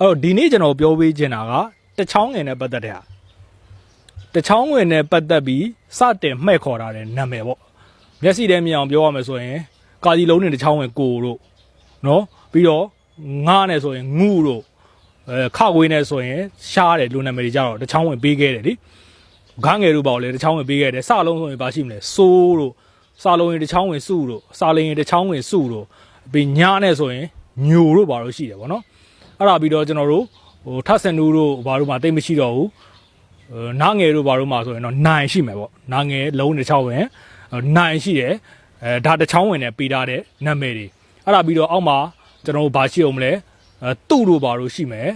အဲ့တော့ဒီနေ့ကျွန်တော်ပြောပေးချင်တာကတချောင်းငယ်နဲ့ပတ်သက်တဲ့ဟာတချောင်းငယ်နဲ့ပတ်သက်ပြီးစတင်မှဲ့ခေါ်ထားတဲ့နာမည်ပေါ့မျက်စိထဲမြင်အောင်ပြောရမယ်ဆိုရင်ကာကြီးလုံးနဲ့တချောင်းငယ်ကိုတို့နော်ပြီးတော့ငားနဲ့ဆိုရင်ငူတို့အဲခဝေးနဲ့ဆိုရင်ရှားတယ်လူနာမည်တွေကြတော့တချောင်းဝင်ပေးခဲ့တယ်လေဂန်းငယ်တို့ပေါ့လေတချောင်းဝင်ပေးခဲ့တယ်စလုံးဆိုရင်ဘာရှိမလဲစိုးတို့စလုံးရင်တချောင်းဝင်စုတို့စာလင်းရင်တချောင်းဝင်စုတို့ပြီးညားနဲ့ဆိုရင်ညိုတို့ဘာလို့ရှိတယ်ဗောနော် အဲ့ဒါပြီးတော့ကျွန်တော်တို့ဟိုထပ်စနူးတို့ဘာလို့မှတိတ်မရှိတော့ဘူးဟိုနားငယ်တို့ဘာလို့မှဆိုရင်တော့နိုင်ရှိမယ်ပေါ့နားငယ်လုံးတစ်ချောင်းဝင်နိုင်ရှိတယ်အဲဒါတစ်ချောင်းဝင်နဲ့ပေးထားတဲ့နာမည်တွေအဲ့ဒါပြီးတော့အောက်မှာကျွန်တော်တို့ဘာရှိအောင်မလဲအဲတူတို့ဘာလို့ရှိမယ်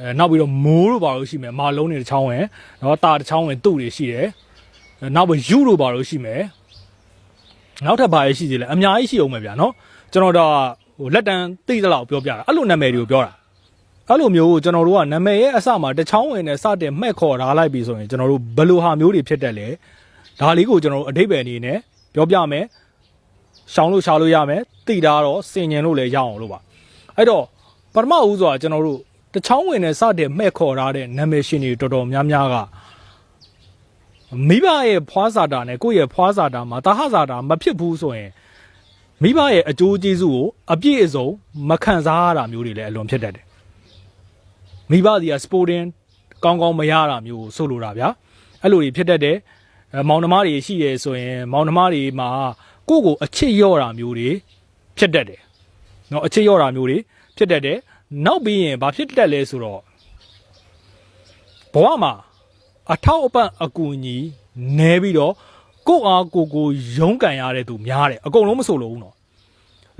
အဲနောက်ပြီးတော့မိုးတို့ဘာလို့ရှိမယ်မာလုံးတွေတစ်ချောင်းဝင်နော်တာတစ်ချောင်းဝင်တူတွေရှိတယ်အဲနောက်ပြီးယူတို့ဘာလို့ရှိမယ်နောက်ထပ်ဘာရရှိသေးလဲအများကြီးရှိအောင်မယ်ဗျာနော်ကျွန်တော်တော့ဟိုလက်တန်းသိသလောက်ပြောပြတာအဲ့လိုနာမည်တွေကိုပြောတာ အဲ့လိုမျိုးကိုကျွန်တော်တို့ကနာမည်ရဲ့အစမှာတစ်ချောင်းဝင်နဲ့စတင်မှဲ့ခေါ်ထားလိုက်ပြီဆိုရင်ကျွန်တော်တို့ဘယ်လိုဟာမျိုးတွေဖြစ်တတ်လဲဒါလေးကိုကျွန်တော်တို့အတိတ်ပဲအနေနဲ့ပြောပြမယ်ရှောင်းလို့ရှားလို့ရမယ်တိတာတော့စင်ញင်လို့လည်းရအောင်လို့ပါအဲ့တော့ပထမဦးစွာကျွန်တော်တို့တစ်ချောင်းဝင်နဲ့စတင်မှဲ့ခေါ်ထားတဲ့နာမည်ရှင်တွေတော်တော်များများကမိဘရဲ့ဖွားစာတာနဲ့ကိုယ့်ရဲ့ဖွားစာတာမှာတာဟစာတာမဖြစ်ဘူးဆိုရင်မိဘရဲ့အကျိုးကျေးဇူးကိုအပြည့်အစုံမခံစားရတာမျိုးတွေလည်းအလွန်ဖြစ်တတ်တယ် မိဘစီကစပိုတင်ကောင်းကောင်းမရတာမျိုးကိုဆိုလိုတာဗျာအဲ့လိုတွေဖြစ်တတ်တယ်အဲမောင်နှမတွေရှိရဲဆိုရင်မောင်နှမတွေမှာကိုယ့်ကိုအချစ်ရော့တာမျိုးတွေဖြစ်တတ်တယ်เนาะအချစ်ရော့တာမျိုးတွေဖြစ်တတ်တယ်နောက်ပြီးရင်ဘာဖြစ်တတ်လဲဆိုတော့ဘဝမှာအထောက်အပံ့အကူအညီနဲပြီးတော့ကိုယ့်အားကိုယ်ကိုရုန်းကန်ရတဲ့သူများတယ်အကုန်လုံးမဆိုလို့ဘူးเนาะ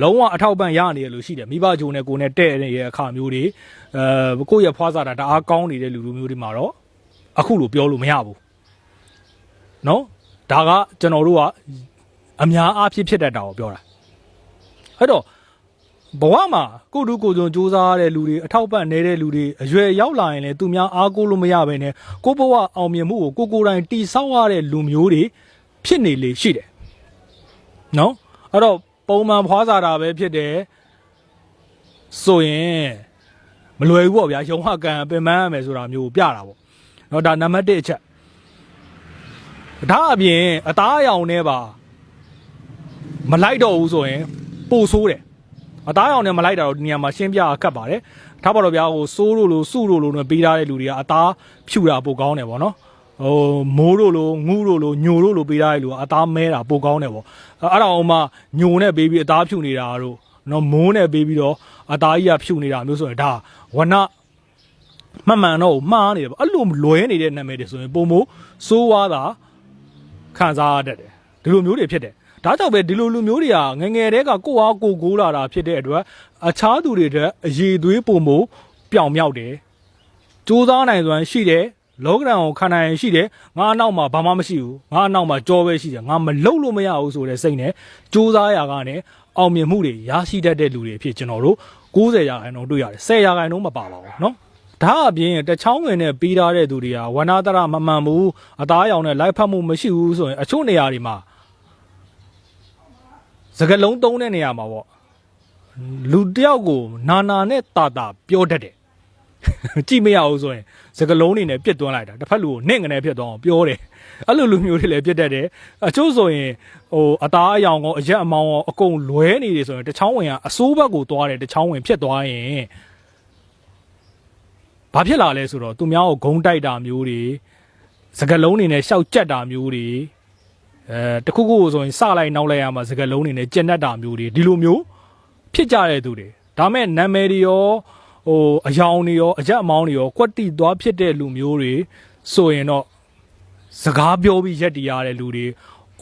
လုံးဝအထောက်ပံ့ရနေရလို့ရှိတယ်မိဘဂျုံနဲ့ကိုနဲ့တဲ့နေတဲ့အခါမျိုးတွေအဲကိုယ့်ရဲ့ဖွားစားတာတအားကောင်းနေတဲ့လူလူမျိုးတွေမှာတော့အခုလိုပြောလို့မရဘူးနော်ဒါကကျွန်တော်တို့ကအများအားဖြင့်ဖြစ်တတ်တာကိုပြောတာအဲ့တော့ဘဝမှာကိုတူကိုကြုံစူးစမ်းရတဲ့လူတွေအထောက်ပံ့နေတဲ့လူတွေအရွယ်ရောက်လာရင်လည်းသူများအားကိုးလို့မရဘဲနဲ့ကိုဘဝအောင်မြင်မှုကိုကိုကိုယ်တိုင်တိဆောက်ရတဲ့လူမျိုးတွေဖြစ်နေလေရှိတယ်နော်အဲ့တော့ ပုံမှန်ဖွားစားတာပဲဖြစ်တယ်ဆိုရင်မလွယ်ဘူးပေါ့ဗျာရုံဟကန်ပင်ပန်းရမယ်ဆိုတာမျိုးကိုပြတာပေါ့နော်ဒါနံပါတ်1အချက်ဒါအပြင်အသားအရောင်နဲ့ပါမလိုက်တော့ဘူးဆိုရင်ပိုဆိုးတယ်အသားအရောင်နဲ့မလိုက်တာတော့ဒီနေရာမှာရှင်းပြကတ်ပါတယ်ထားပါတော့ဗျာဟိုစိုးတို့လိုစုတို့လိုနဲ့ပေးထားတဲ့လူတွေကအသားဖြူတာပိုကောင်းတယ်ပေါ့နော် ဟိုမိုးတို့လိုငူးတို့လိုညိုတို့လိုပေးထားတဲ့လူကအသားမဲတာပိုကောင်းတယ်ပေါ့အဲ့ဒါအောင်မှညိုနဲ့ပေးပြီးအသားဖြူနေတာတို့နော်မိုးနဲ့ပေးပြီးတော့အသားကြီးကဖြူနေတာမျိုးဆိုရင်ဒါဝနမှန်မှန်တော့မှားနေတယ်ပေါ့အဲ့လိုလွဲနေတဲ့နာမည်တွေဆိုရင်ပုံမိုးစိုးဝါးတာခံစားရတတ်တယ်ဒီလိုမျိုးတွေဖြစ်တယ်ဒါကြောင့်ပဲဒီလိုလူမျိုးတွေကငယ်ငယ်တည်းကကိုယ့်အားကိုယ်ကိုးလာတာဖြစ်တဲ့အတွက်အခြားသူတွေတဲ့အရေးသွေးပုံမိုးပြောင်မြောက်တယ်စူးစမ်းနိုင်စွမ်းရှိတယ် လောကဒဏ်ကိုခံနိုင်ရင်ရှိတယ်ငါအနောက်မှာဘာမှမရှိဘူးငါအနောက်မှာကြောပဲရှိတယ်ငါမလုံလို့မရဘူးဆိုတဲ့စိတ်နဲ့စူးစမ်းရာကနေအောင်မြင်မှုတွေရရှိတတ်တဲ့လူတွေအဖြစ်ကျွန်တော်တို့90ရာခိုင်နှုန်းတွေ့ရတယ်10ရာခိုင်နှုန်းမပါပါဘူးเนาะဒါအပြင်တချောင်းငယ်နဲ့ပြီးထားတဲ့သူတွေကဝနာတရမမှန်ဘူးအသားအရောင်နဲ့လိုက်ဖတ်မှုမရှိဘူးဆိုရင်အချို့နေရာတွေမှာစကလုံးသုံးတဲ့နေရာမှာပေါ့လူတစ်ယောက်ကိုနာနာနဲ့တာတာပြောတတ်တယ် ကြည့်မရဘူးဆိုရင်စကလုံးနေနဲ့ပြစ်သွင်းလိုက်တာတစ်ဖက်လူကိုနှင့်ငနဲ့ပြစ်သွားအောင်ပြောတယ်အဲ့လိုလူမျိုးတွေလည်းပြစ်တတ်တယ်အချို့ဆိုရင်ဟိုအသားအရောင်ကောအရက်အမောင်းကောအကုန်လွဲနေတယ်ဆိုရင်တချောင်းဝင်ကအစိုးဘက်ကိုသွားတယ်တချောင်းဝင်ဖြစ်သွားရင်ဘာဖြစ်လာလဲဆိုတော့သူများကိုဂုံတိုက်တာမျိုးတွေစကလုံးနေနဲ့ရှောက်ကြက်တာမျိုးတွေအဲတခုခုဆိုရင်စလိုက်နောက်လိုက်ရမှာစကလုံးနေနဲ့ကျက်တတ်တာမျိုးတွေဒီလိုမျိုးဖြစ်ကြတဲ့သူတွေဒါမဲ့နာမည်တွေရော ဟိုအယောင်တွေရောအရက်အမောင်းတွေရောကွက်တိသွားဖြစ်တဲ့လူမျိုးတွေဆိုရင်တော့စကားပြောပြီးရက်တည်ရတဲ့လူတွေ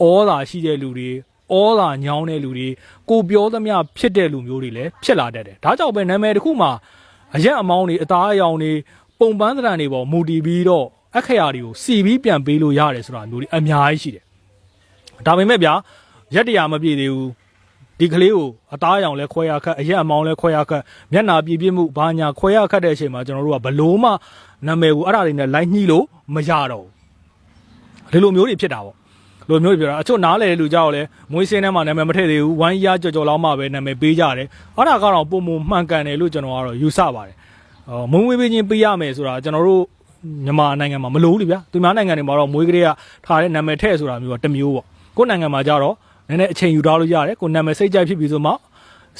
ဩသာရှိတဲ့လူတွေဩသာညောင်းတဲ့လူတွေကိုပြောသမျှဖြစ်တဲ့လူမျိုးတွေလည်းဖြစ်လာတတ်တယ်ဒါကြောင့်ပဲနာမည်တစ်ခုမှာအရက်အမောင်းတွေအသားအယောင်တွေပုံပန်းသဏ္ဍာန်တွေပေါ်မူတည်ပြီးတော့အခရာတွေကိုစီပြီးပြန်ပေးလို့ရတယ်ဆိုတာမျိုးတွေအများကြီးရှိတယ်ဒါပေမဲ့ဗျာရက်တရာမပြည့်သေးဘူး ဒီကလေးကိုအသားအရောင်လဲခွဲရခတ်အရက်အမောင်းလဲခွဲရခတ်မျက်နာပြည့်ပြည့်မှုဘာညာခွဲရခတ်တဲ့အချိန်မှာကျွန်တော်တို့ကဘလို့မှနာမည်ကိုအဲ့ဒါတွေနဲ့လိုက်ညှိလို့မရတော့ဘူးဒီလိုမျိုးတွေဖြစ်တာပေါ့ဒီလိုမျိုးတွေပြောတာအချို့နားလေတဲ့လူကြောက်လဲမွေးစင်းထဲမှာနာမည်မထည့်သေးဘူးဝိုင်းရကြော်ကြော်လောက်မှပဲနာမည်ပေးကြတယ်အဲ့ဒါကတော့ပုံမမှန်ကန်တယ်လို့ကျွန်တော်ကတော့ယူဆပါတယ်ဟောမွေးမွေးပေးချင်းပေးရမယ်ဆိုတာကျွန်တော်တို့မြန်မာနိုင်ငံမှာမလိုဘူးလေဗျာသူများနိုင်ငံတွေမှာတော့မွေးကလေးကထားတဲ့နာမည်ထည့်ဆိုတာမျိုးကတစ်မျိုးပေါ့ကိုယ့်နိုင်ငံမှာကြတော့ နည်းနည်းအချိန်ယူထားလို့ရတယ်ကိုယ်နာမည်စိတ်ကြိုက်ဖြစ်ပြီဆိုမှ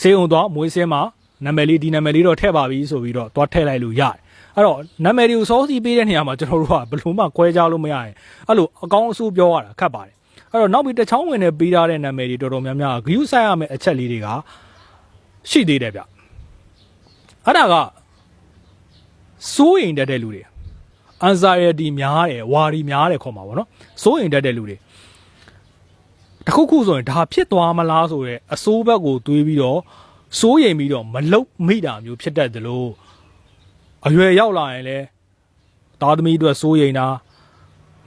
စေးုံသွားမွေးစင်းမှာနာမည်လေးဒီနာမည်လေးတော့ထည့်ပါပြီဆိုပြီးတော့သွားထည့်လိုက်လို့ရတယ်အဲ့တော့နာမည်တွေကိုစောစီပေးတဲ့နေရာမှာကျွန်တော်တို့ကဘယ်လို့မှခွဲခြားလို့မရရင်အဲ့လိုအကောင်းအဆိုးပြောရတာခက်ပါတယ်အဲ့တော့နောက်ပြီးတစ်ချောင်းဝင်နေပေးထားတဲ့နာမည်တွေတော်တော်များများဂရုစိုက်ရမယ့်အချက်လေးတွေကရှိသေးတယ်ဗျအဲ့ဒါကစိုးရင်တက်တဲ့လူတွေ anxiety များတယ်ဝါရီများတယ်ခေါ်မှာပေါ့နော်စိုးရင်တက်တဲ့လူတွေ တခုခုဆိုရင်ဒါဖြစ်သွားမလားဆိုတော့အစိုးဘက်ကိုတွေးပြီးတော့စိုးရိမ်ပြီးတော့မလုတ်မိတာမျိုးဖြစ်တတ်တယ်လို့အရွယ်ရောက်လာရင်လဲသားသမီးအတွက်စိုးရိမ်တာ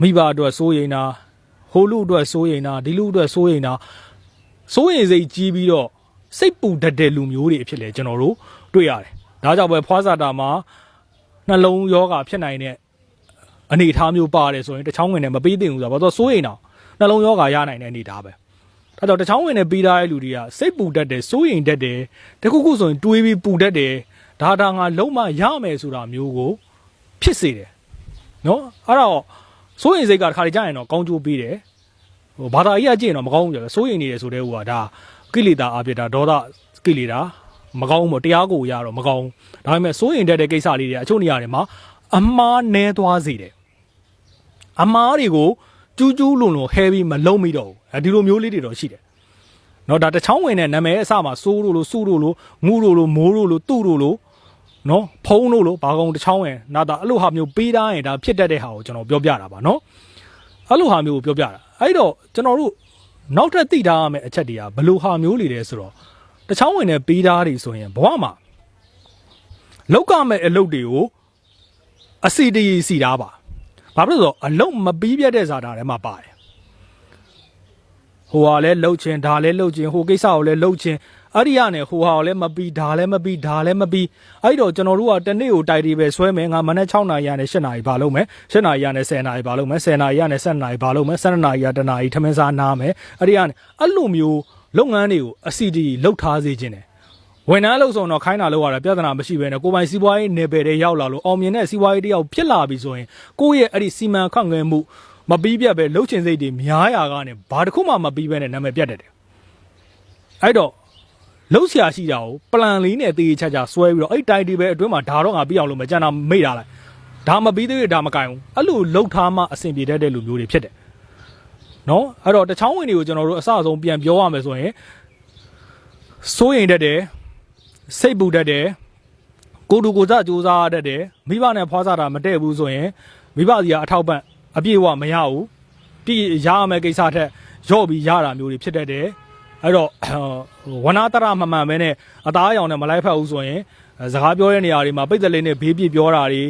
မိဘအတွက်စိုးရိမ်တာဟိုလူအတွက်စိုးရိမ်တာဒီလူအတွက်စိုးရိမ်တာစိုးရိမ်စိတ်ကြီးပြီးတော့စိတ်ပူတတ်တဲ့လူမျိုးတွေအဖြစ်လဲကျွန်တော်တို့တွေ့ရတယ်ဒါကြောင့်ပဲဖွားစာတာမှာနှလုံးယောဂဖြစ်နိုင်တဲ့အနေအထားမျိုးပါတယ်ဆိုရင်တချောင်းဝင်နဲ့မပေးသင့်ဘူးဆိုတော့ဘာလို့စိုးရိမ်တော့ နှလုံးယောဂရနိုင်တဲ့အနေအထားပဲဒါကြောင့်တချောင်းဝင်နဲ့ပေးထားတဲ့လူတွေကစိတ်ပူတတ်တယ်စိုးရိမ်တတ်တယ်တခုခုဆိုရင်တွေးပြီးပူတတ်တယ်ဒါဒါငါလုံးမရမယ်ဆိုတာမျိုးကိုဖြစ်စေတယ်နော်အဲ့တော့စိုးရိမ်စိတ်ကတစ်ခါလေကြာရင်တော့ကောင်းကျိုးပေးတယ်ဟိုဘာသာကြီးကကြည့်ရင်တော့မကောင်းဘူးပြောတယ်စိုးရိမ်နေတယ်ဆိုတဲ့ဟိုကဒါကိလေသာအပြစ်ဒါဒေါသကိလေသာမကောင်းဘူးပေါ့တရားကိုရတော့မကောင်းဘူးဒါပေမဲ့စိုးရိမ်တတ်တဲ့ကိစ္စလေးတွေအချို့နေရာတွေမှာအမှားနဲသွားစေတယ်အမားတွေကို ကျူးကျူးလွန်လွန်ဟဲပြီးမလုံးမိတော့ဘူးအဲဒီလိုမျိုးလေးတွေတော့ရှိတယ်နော်ဒါတချောင်းဝင်တဲ့နာမည်အစမှာစိုးလို့လို့စုလို့လို့ငူလို့လို့မိုးလို့လို့တူလို့လို့နော်ဖုံးလို့လို့ဘာကောင်တချောင်းဝင်နာတာအဲ့လိုဟာမျိုးပေးထားရင်ဒါဖြစ်တတ်တဲ့ဟာကိုကျွန်တော်ပြောပြတာပါနော်အဲ့လိုဟာမျိုးကိုပြောပြတာအဲ့တော့ကျွန်တော်တို့နောက်ထပ်သိထားရမယ့်အချက်တွေကဘယ်လိုဟာမျိုးလေးလဲဆိုတော့တချောင်းဝင်တဲ့ပေးထားတွေဆိုရင်ဘဝမှာလောက်ကမဲ့အလုပ်တွေကိုအစီတရီစီတာပါ ဘာဖြစ်လို့လဲဆိုတော့အလုံးမပြီးပြတ်တဲ့ဇာတာထဲမှာပါတယ်ဟိုဟာလဲလှုပ်ချင်းဒါလဲလှုပ်ချင်းဟိုကိစ္စကိုလဲလှုပ်ချင်းအဲ့ဒီကနေဟိုဟာကိုလဲမပြီးဒါလဲမပြီးဒါလဲမပြီးအဲ့တော့ကျွန်တော်တို့ကတနေ့ကိုတိုက်တီပဲဆွဲမယ်ငါမနေ့6နာရီကနေ7နာရီဘာလုပ်မယ်7နာရီကနေ10နာရီဘာလုပ်မယ်10နာရီကနေ7နာရီဘာလုပ်မယ်7နာရီကတနာရီထမင်းစားနားမယ်အဲ့ဒီကနေအဲ့လိုမျိုးလုပ်ငန်းတွေကိုအစီတီလှုပ်ထားစေခြင်းတယ် ဝန်ထမ်းလုပ်ဆောင်တော့ခိုင်းတာလို့ရတာပြဿနာမရှိဘဲနဲ့ကိုယ်ပိုင်စီးပွားရေးနယ်ပယ်တွေရောက်လာလို့အောင်မြင်တဲ့စီးပွားရေးတယောက်ဖြစ်လာပြီဆိုရင်ကိုယ့်ရဲ့အဲ့ဒီစီမံခန့်ခွဲမှုမပြီးပြတ်ပဲလှုပ်ချင်စိတ်တွေများရာကနေဘာတစ်ခုမှမပြီးပဲနဲ့နာမည်ပြတ်တယ်တယ်အဲ့တော့လှုပ်ရှားရှိတာကိုပလန်လေးနဲ့တေးချာချာဆွဲပြီးတော့အဲ့တိုင်တီပဲအတွင်းမှာဒါတော့ငါပြီးအောင်လို့မကြမ်းတာမိတ်တာလိုက်ဒါမပြီးသေးရင်ဒါမကင်ဘူးအဲ့လိုလှုပ်ထားမှအဆင်ပြေတတ်တဲ့လူမျိုးတွေဖြစ်တယ်နော်အဲ့တော့တချောင်းဝင်တွေကိုကျွန်တော်တို့အစအဆုံးပြန်ပြောရမယ်ဆိုရင်စိုးရင်တတ်တယ် စိတ်ပူတတ်တယ်ကိုတူကိုစစူးစမ်းတတ်တယ်မိဘနဲ့ဖွားစားတာမတည့်ဘူးဆိုရင်မိဘစီကအထောက်ပံ့အပြည့်အဝမရဘူးပြီးရရမယ့်ကိစ္စထက်ရော့ပြီးရတာမျိုးတွေဖြစ်တတ်တယ်အဲ့တော့ဝနာတရမမှန်ပဲနဲ့အသားအရောင်နဲ့မလိုက်ဖက်ဘူးဆိုရင်စကားပြောတဲ့နေရာတွေမှာပိတ်သက်လေးနဲ့ဘေးပြပြောတာတွေ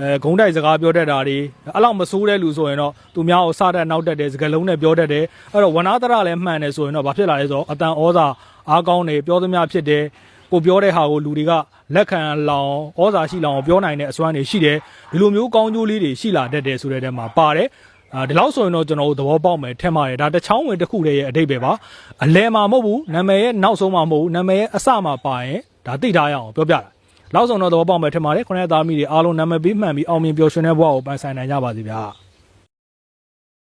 အဲဂုံးတိုက်စကားပြောတတ်တာတွေအဲ့လောက်မဆိုးတဲ့လူဆိုရင်တော့သူများကိုစတတ်နောက်တက်တယ်စကလုံးနဲ့ပြောတတ်တယ်အဲ့တော့ဝနာတရလည်းမှန်တယ်ဆိုရင်တော့ဘာဖြစ်လာလဲဆိုတော့အတန်ဩဇာအားကောင်းတယ်ပြောသမျှဖြစ်တယ် ကိုပြောတဲ့ဟာကိုလူတွေကလက်ခံလောင်ဩဇာရှိလောင်ပြောနိုင်တဲ့အစွမ်းတွေရှိတယ်ဒီလိုမျိုးကောင်းကျိုးလေးတွေရှိလာတတ်တယ်ဆိုတဲ့တဲမှာပါတယ်အာဒီလောက်ဆိုရင်တော့ကျွန်တော်တို့သဘောပေါက်မယ်ထင်ပါတယ်ဒါတချောင်းဝင်တစ်ခုတည်းရဲ့အတိတ်ပဲပါအလဲမှာမဟုတ်ဘူးနာမည်ရဲ့နောက်ဆုံးမှာမဟုတ်ဘူးနာမည်ရဲ့အစမှာပါရင်ဒါသိထားရအောင်ပြောပြတာလောက်ဆုံးတော့သဘောပေါက်မယ်ထင်ပါတယ်ခုနကသားမိတွေအားလုံးနာမည်ပေးမှန်ပြီးအောင်မြင်ပျော်ရွှင်တဲ့ဘဝကိုပန်းဆိုင်နိုင်ကြပါစေဗျာ